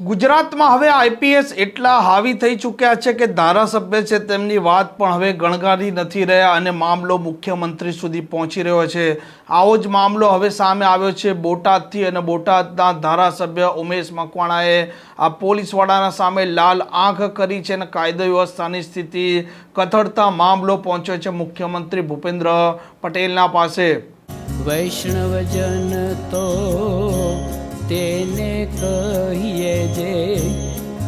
ગુજરાતમાં હવે આઈપીએસ એટલા હાવી થઈ ચૂક્યા છે કે ધારાસભ્ય છે તેમની વાત પણ હવે ગણગારી નથી રહ્યા અને મામલો મુખ્યમંત્રી સુધી પહોંચી રહ્યો છે. આવો જ મામલો હવે સામે આવ્યો છે. બોટાદથી અને બોટાદના ધારાસભ્ય ઉમેશ મકવાણાએ આ પોલીસવાળાના સામે લાલ આંખ કરી છે અને કાયદો વ્યવસ્થાની સ્થિતિ કથળતા મામલો પહોંચ્યો છે મુખ્યમંત્રી ભૂપેન્દ્ર પટેલના પાસે. વૈષ્ણવજન તો કહીએ જે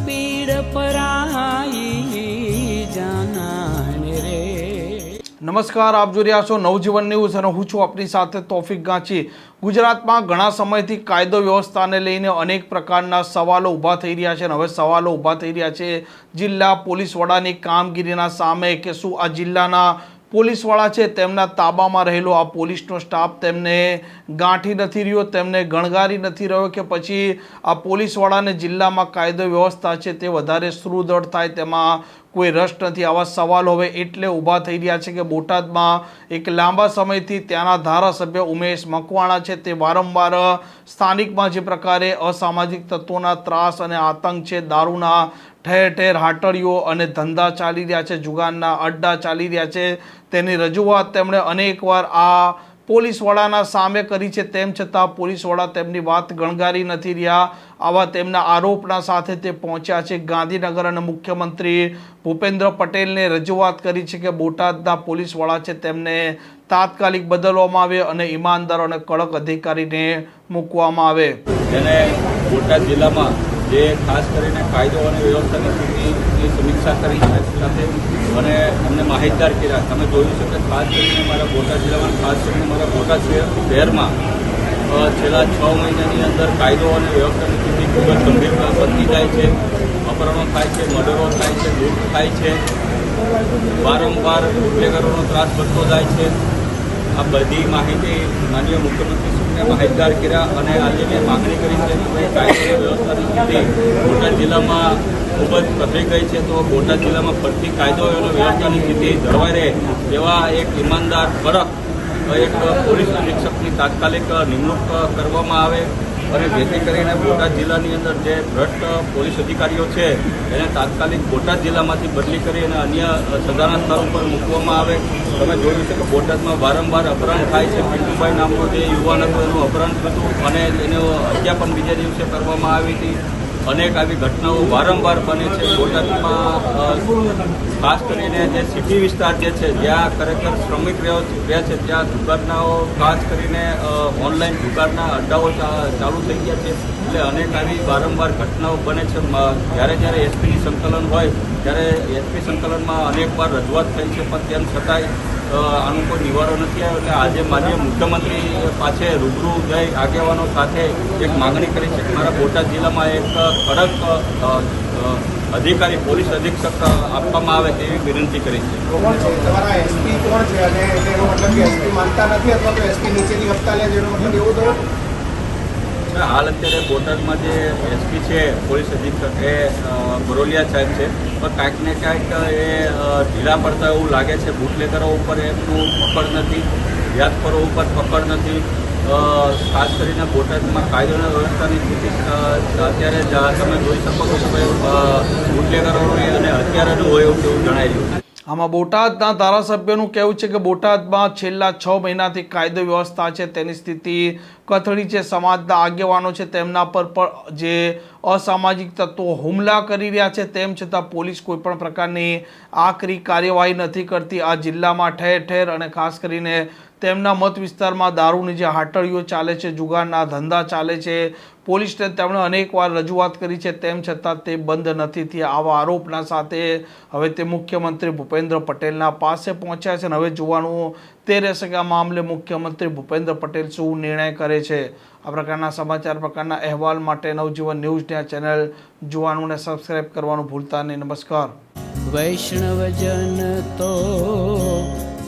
પીડ પરાઈ જાનાને રે. નમસ્કાર, આપ જોઈ રહ્યા છો નવજીવન ન્યૂઝ અને હું છું આપની સાથે તોફિક ગાંચી. ગુજરાતમાં ઘણા સમયથી કાયદો વ્યવસ્થાને લઈને અનેક પ્રકારના સવાલો ઊભા થઈ રહ્યા છે અને હવે સવાલો ઊભા થઈ રહ્યા છે જિલ્લા પોલીસ વડાની કામગીરીના સામે કે શું આ જિલ્લાના પોલીસવાળા છે, તેમના તાબામાં રહેલો આ પોલીસનો સ્ટાફ તેમને ગાંઠી નથી રહ્યો, તેમને ગણગારી નથી રહ્યો કે પછી આ પોલીસવાળાને જિલ્લામાં કાયદો વ્યવસ્થા છે તે વધારે સુદૃઢ થાય તેમાં કોઈ રસ નથી. આવા સવાલો હવે એટલે ઊભા થઈ રહ્યા છે કે બોટાદમાં એક લાંબા સમયથી ત્યાંના ધારાસભ્ય ઉમેશ મકવાણા છે તે વારંવાર સ્થાનિકમાં જે પ્રકારે અસામાજિક તત્વોના ત્રાસ અને આતંક છે, દારૂના ઠેર ઠેર હાટડીઓ અને ધંધા ચાલી રહ્યા છે, જુગારના અડ્ડા ચાલી રહ્યા છે. તેની રજૂઆત તેમણે અનેકવાર આ પોલીસવાળાના સામે કરી છે, તેમ છતાં પોલીસવાળા તેમની વાત ગણગારી નથી રહ્યા. આવા તેમના આરોપના સાથે તે પહોંચ્યા છે. ગાંધીનગર અને મુખ્યમંત્રી ભૂપેન્દ્ર પટેલને રજૂઆત કરી છે કે બોટાદના પોલીસવાળા છે, તેમને તાત્કાલિક બદલવામાં આવે અને ઈમાનદાર અને કડક અધિકારીને મૂકવામાં આવે. જેને બોટાદ જિલ્લામાં જે ખાસ કરીને કાયદો અને વ્યવસ્થાની સ્થિતિની સમીક્ષા કરી સાથે અને અમને માહિતગાર કર્યા. તમે જોયું છે કે ખાસ કરીને મારા બોટાદ જિલ્લામાં ખાસ કરીને મારા બોટાદ શહેરમાં છેલ્લા છ મહિનાની અંદર કાયદો અને વ્યવસ્થાની સ્થિતિ ખૂબ જ ગંભીર બનતી જાય છે. અપહરણો થાય છે, મર્ડરો થાય છે, લૂંટ થાય છે. વારંવાર ગુનેગારોનો ત્રાસ વધતો જાય છે. આ બધી માહિતી માનનીય મુખ્યમંત્રીશ્રીને માહિતગાર કર્યા અને આજે મેં માગણી કરી છે કે કાયદો વ્યવસ્થાની સ્થિતિ બોટાદ જિલ્લામાં ખૂબ જ કથળી ગઈ છે તો બોટાદ જિલ્લામાં ફરતી કાયદો અને વ્યવસ્થાની સ્થિતિ જળવાઈ રહે તેવા એક ઈમાનદાર કડક એક પોલીસ નિરીક્ષકની તાત્કાલિક નિમણૂક કરવામાં આવે. અને જેથી કરીને બોટાદ જિલ્લાની અંદર જે ભ્રષ્ટ પોલીસ અધિકારીઓ છે, એને તાત્કાલિક બોટાદ જિલ્લામાંથી બદલી કરી અને અન્ય સજાના સ્થળ ઉપર મૂકવામાં આવે. તમે જોયું છે કે બોટાદમાં વારંવાર અપહરણ થાય છે. પિન્ટુભાઈ નામનો જે યુવાન હતો, એનું અપહરણ થતું અને એનો હત્યા પણ બીજા દિવસે કરવામાં આવી હતી. અનેક આવી ઘટનાઓ વારંવાર બને છે. બોટાદમાં ખાસ કરીને જે સિટી વિસ્તાર જે છે, જ્યાં ખરેખર શ્રમિક રહે છે, ત્યાં દુકાનનાઓ, ખાસ કરીને ઓનલાઈન દુકાનના અડ્ડાઓ ચાલુ થઈ ગયા છે. એટલે અનેક આવી વારંવાર ઘટનાઓ બને છે. જ્યારે જ્યારે એસપીની સંકલન હોય, ત્યારે એસપી સંકલનમાં અનેકવાર રજૂઆત થઈ છે. પણ તેમ છતાંય આનું કોઈ નિવારો નથી આવ્યો એટલે આજે માનીય મુખ્યમંત્રી પાસે રૂબરૂ જઈ આગેવાનો સાથે એક માગણી કરી છે મારા બોટાદ જિલ્લામાં એક કડક અધિકારી, પોલીસ અધિક્ષક આપવામાં આવે તેવી વિનંતી કરી છે. હાલ અત્યારે બોટાદમાં જે એસપી છે, પોલીસ અધિક્ષક, એ બરોલિયા સાહેબ છે. પણ કાંઈક ને કાંઈક એ ઢીલા પડતા એવું લાગે છે બુટલેકરો ઉપર એમનું પકડ નથી વ્યાજખોરો ઉપર પકડ નથી. ખાસ કરીને બોટાદમાં કાયદો અને વ્યવસ્થાની સ્થિતિ અત્યારે તમે જોઈ શકો છો કે ભાઈ બુટલેગરોની અને હત્યારાનું હોય એવું જણાઈ રહ્યું આમાં બોટાદના ધારાસભ્યનું કહેવું છે કે બોટાદમાં છેલ્લા છ મહિનાથી કાયદો વ્યવસ્થા છે, તેની સ્થિતિ કથળી છે, સમાજના આગેવાનો છે, તેમના પર પણ જે અસામાજિક તત્વો હુમલા કરી રહ્યા છે, તેમ છતાં પોલીસ કોઈ પણ પ્રકારની આકરી કાર્યવાહી નથી કરતી. આ જિલ્લામાં ઠેર ઠેર અને ખાસ કરીને તેમના મત વિસ્તારમાં દારૂની જે હાટડીઓ ચાલે છે, જુગારના ધંધા ચાલે છે, પોલીસને તેમણે અનેકવાર રજૂઆત કરી છે, તેમ છતાં તે બંધ નથી થયા. આવા આરોપના સાથે હવે તે મુખ્યમંત્રી ભૂપેન્દ્ર પટેલના પાસે પહોંચ્યા છે અને હવે જોવાનું તે રહેશે કે આ મામલે મુખ્યમંત્રી ભૂપેન્દ્ર પટેલ શું નિર્ણય કરે છે. આ પ્રકારના સમાચાર પ્રકારના અહેવાલ માટે નવજીવન ન્યૂઝ આ ચેનલ જોવાનું અને સબસ્ક્રાઈબ કરવાનું ભૂલતા નહીં. નમસ્કાર. વૈષ્ણવજન તો